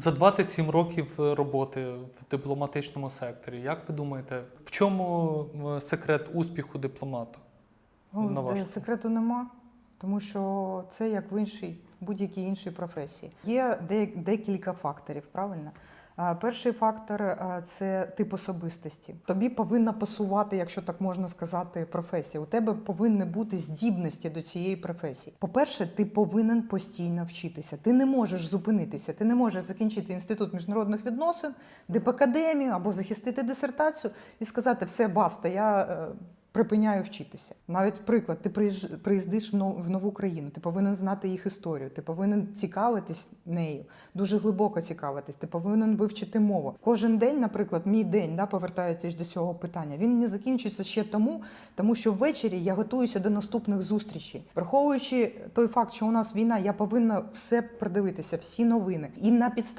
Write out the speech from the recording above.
За 27 років е, роботи в дипломатичному секторі, як ви думаєте, в чому е, секрет успіху дипломата? На Ну, ваш секрету нема, тому що це як в іншій будь-якій іншій професії. Є декілька факторів, правильно? А, Перший фактор це тип особистості. Тобі повинна пасувати, якщо так можна сказати, професія. У тебе повинні бути здібності до цієї професії. По-перше, ти повинен постійно вчитися. Ти не можеш зупинитися. Ти не можеш закінчити інститут міжнародних відносин, дипакадемію або захистити дисертацію і сказати, все, баста, я. Припиняю вчитися. Навіть приклад, ти приїздиш в нову країну, ти повинен знати їх історію, ти повинен цікавитись нею, дуже глибоко цікавитись, ти повинен вивчити мову. Кожен день, наприклад, мій день, да, повертаючись до цього питання, він не закінчується ще тому, тому що ввечері я готуюся до наступних зустрічей. Враховуючи той факт, що у нас війна, я повинна все продивитися, всі новини. І на підставі